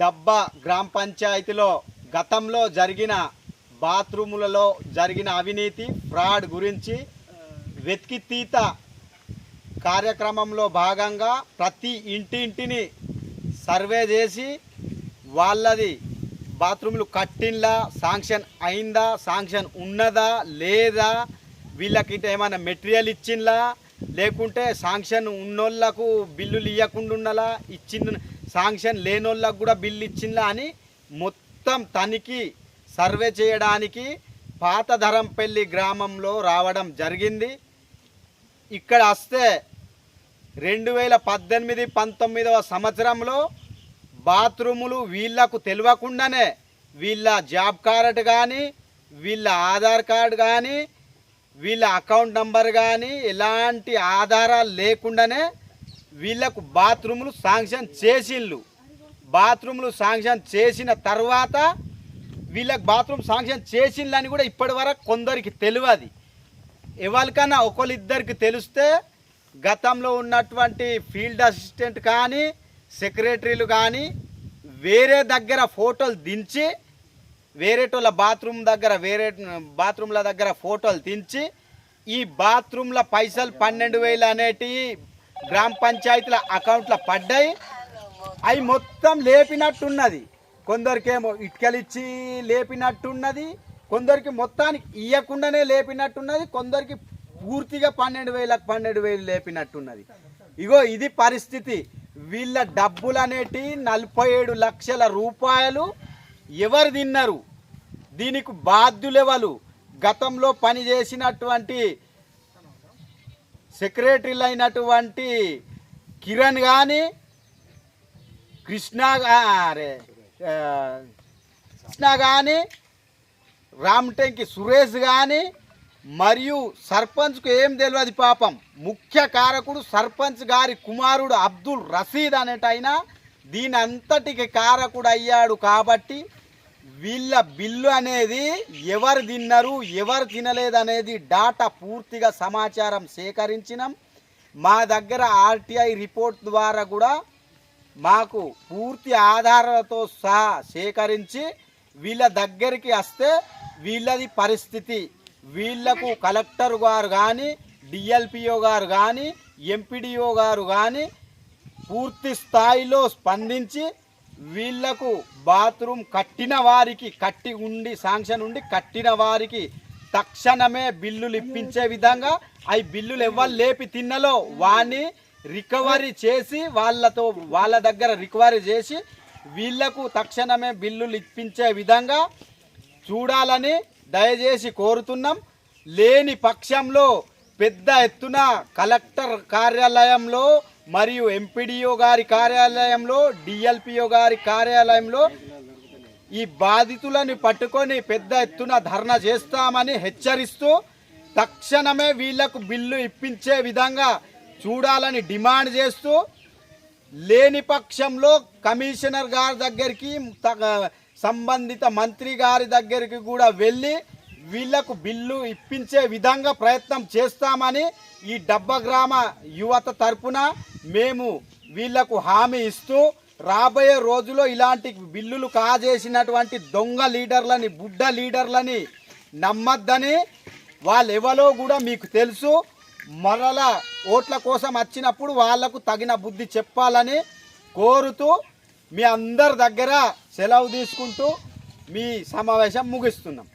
డబ్బా గ్రామ పంచాయతీలో గతంలో జరిగిన బాత్రూములలో జరిగిన అవినీతి ఫ్రాడ్ గురించి వెతికితీత కార్యక్రమంలో భాగంగా ప్రతి ఇంటింటిని సర్వే చేసి వాళ్ళది బాత్రూములు కట్టిందా శాంక్షన్ అయిందా శాంక్షన్ ఉన్నదా లేదా వీళ్ళకి ఏమైనా మెటీరియల్ ఇచ్చిందా లేకుంటే శాంక్షన్ ఉన్నోళ్ళకు బిల్లులు ఇవ్వకుండా ఉన్నలా ఇచ్చిన శాంక్షన్ లేనోళ్ళకు కూడా బిల్లు ఇచ్చిందా అని మొత్తం తనిఖీ సర్వే చేయడానికి పాత ధరంపల్లి గ్రామంలో రావడం జరిగింది. ఇక్కడ వస్తే రెండు వేల పద్దెనిమిది పంతొమ్మిదవ సంవత్సరంలో బాత్రూములు వీళ్ళకు తెలియకుండానే వీళ్ళ జాబ్ కార్డు కానీ వీళ్ళ ఆధార్ కార్డు కానీ వీళ్ళ అకౌంట్ నంబర్ కానీ ఎలాంటి ఆధారాలు లేకుండానే వీళ్ళకు బాత్రూములు శాంక్షన్ చేసిండ్లు. బాత్రూములు శాంక్షన్ చేసిన తర్వాత వీళ్ళకి బాత్రూమ్ శాంక్షన్ చేసిండ్లని కూడా ఇప్పటి వరకు కొందరికి తెలియదు. ఎవరికన్నా ఒకరిద్దరికి తెలిస్తే గతంలో ఉన్నటువంటి ఫీల్డ్ అసిస్టెంట్ కానీ సెక్రటరీలు కానీ వేరే దగ్గర ఫోటోలు దించి వేరేటోళ్ళ బాత్రూమ్ దగ్గర వేరే బాత్రూమ్ల దగ్గర ఫోటోలు దించి ఈ బాత్రూమ్ల పైసలు పన్నెండు వేలు అనేటివి గ్రామ పంచాయతీల అకౌంట్లో పడ్డాయి. అవి మొత్తం లేపినట్టున్నది. కొందరికేమో ఇటుకలిచ్చి లేపినట్టున్నది. కొందరికి మొత్తానికి ఇయ్యకుండానే లేపినట్టున్నది. కొందరికి పూర్తిగా పన్నెండు వేలకు పన్నెండు వేలు లేపినట్టున్నది. ఇగో ఇది పరిస్థితి. వీళ్ళ డబ్బులు అనేటి నలభై ఏడు లక్షల రూపాయలు ఎవరు తిన్నారు? దీనికి బాధ్యులెవలు? గతంలో పనిచేసినటువంటి సెక్రటరీలు అయినటువంటి కిరణ్ కానీ కృష్ణ అరే కృష్ణ కానీ రామ్టెంకి సురేష్ కానీ మరియు సర్పంచ్కు ఏం తెలియదు పాపం ముఖ్య కారకుడు సర్పంచ్ గారి కుమారుడు అబ్దుల్ రసీద్ అనేటైనా దీని అంతటికి కారకుడు అయ్యాడు కాబట్టి వీళ్ళ బిల్లు అనేది ఎవరు తిన్నారు ఎవరు తినలేదు అనేది డాటా పూర్తిగా సమాచారం సేకరించినాం. మా దగ్గర ఆర్టీఐ రిపోర్ట్ ద్వారా కూడా మాకు పూర్తి ఆధారాలతో సహా సేకరించి వీళ్ళ దగ్గరికి వస్తే వీళ్ళది పరిస్థితి. వీళ్ళకు కలెక్టర్ గారు కానీ డిఎల్పిఓ గారు కానీ ఎంపీడీఓ గారు కానీ పూర్తి స్థాయిలో స్పందించి వీళ్ళకు బాత్రూమ్ కట్టిన వారికి కట్టి ఉండి శాంక్షన్ ఉండి కట్టిన వారికి తక్షణమే బిల్లులు ఇప్పించే విధంగా అవి బిల్లులు ఎవరు లేపి తిన్నలో వాణ్ణి రికవరీ చేసి వాళ్ళతో వాళ్ళ దగ్గర రికవరీ చేసి వీళ్ళకు తక్షణమే బిల్లులు ఇప్పించే విధంగా చూడాలని దయచేసి కోరుతున్నాం. లేని పక్షంలో పెద్ద ఎత్తున కలెక్టర్ కార్యాలయంలో మరియు ఎంపీడీఓ గారి కార్యాలయంలో డిఎల్పిఓ గారి కార్యాలయంలో ఈ బాధితులను పట్టుకొని పెద్ద ఎత్తున ధర్నా చేస్తామని హెచ్చరిస్తూ తక్షణమే వీళ్ళకు బిల్లు ఇప్పించే విధంగా చూడాలని డిమాండ్ చేస్తూ లేని పక్షంలో కమిషనర్ గారి దగ్గరికి సంబంధిత మంత్రి గారి దగ్గరికి కూడా వెళ్ళి వీళ్ళకు బిల్లు ఇప్పించే విధంగా ప్రయత్నం చేస్తామని ఈ డబ్బ గ్రామ యువత తరపున మేము వీళ్ళకు హామీ ఇస్తూ రాబోయే రోజులో ఇలాంటి బిల్లులు కాజేసినటువంటి దొంగ లీడర్లని బుడ్డ లీడర్లని నమ్మద్దని వాళ్ళు ఎవరో కూడా మీకు తెలుసు. మరల ఓట్ల కోసం వచ్చినప్పుడు వాళ్ళకు తగిన బుద్ధి చెప్పాలని కోరుతూ మీ అందరి దగ్గర సెలవు తీసుకుంటూ మీ సమావేశం ముగిస్తున్నాం.